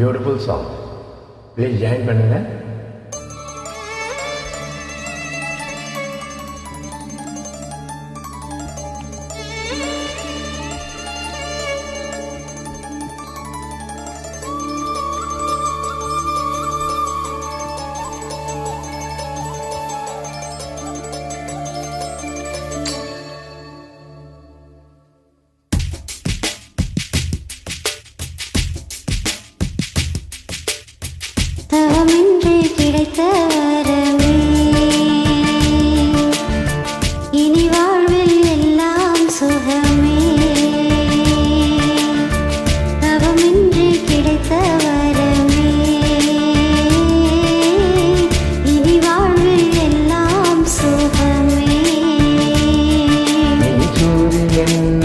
Beautiful song please join பண்ணுங்கள் வேண்டுமென்று கிடைத்த வரமே இனி வாழ்வில் எல்லாம் சுகமே. தவமின்றி கிடைத்த வரமே இனி வாழ்வில் எல்லாம் சுகமே. என்ன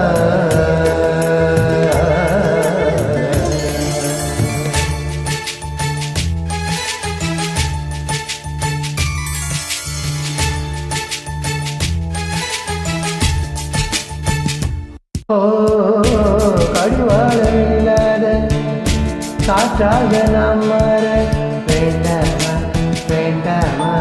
கடிவாளம் இல்லாத காற்றாக நாம் மாற வேண்டாமா வேண்டாமா?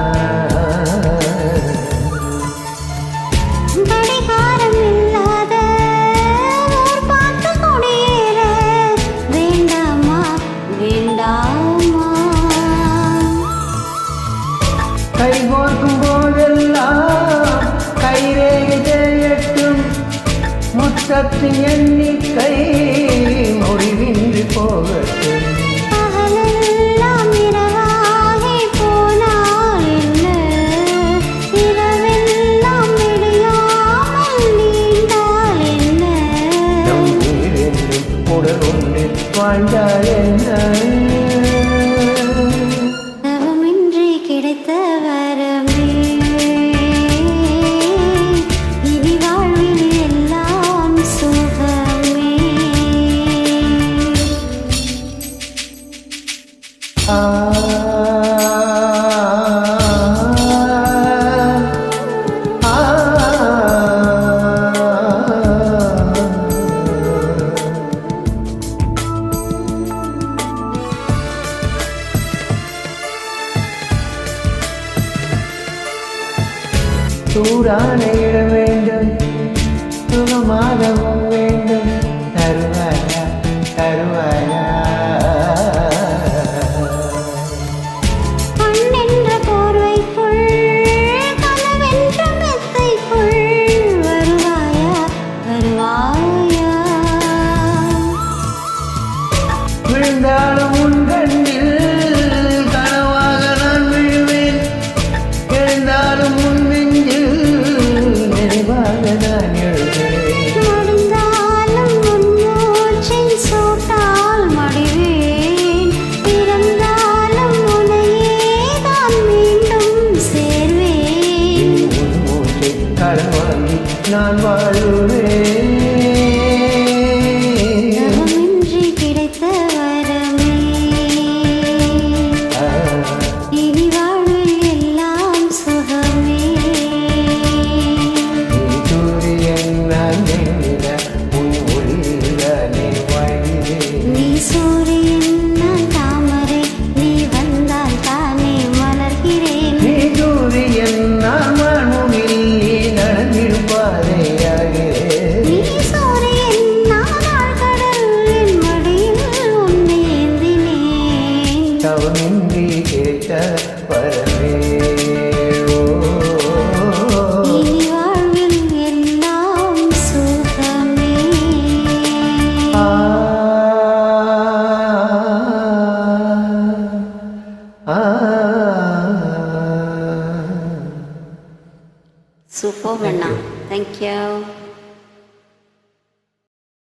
கைகோர்க்கும் போதெல்லாம் கைரேகை சக்தி எண்ணிக்கை. சூடான இடம் வேண்டும். சுகமாகவும் வேண்டும். தருவாயா தருவாயா. விழுந்தாலும் உன் கண்ணில் நான் வாழ்வேன் கிடைத்த தவமின்றி கேட்ட பரமே. சூப்பர் அண்ணா. தேங்க்யூ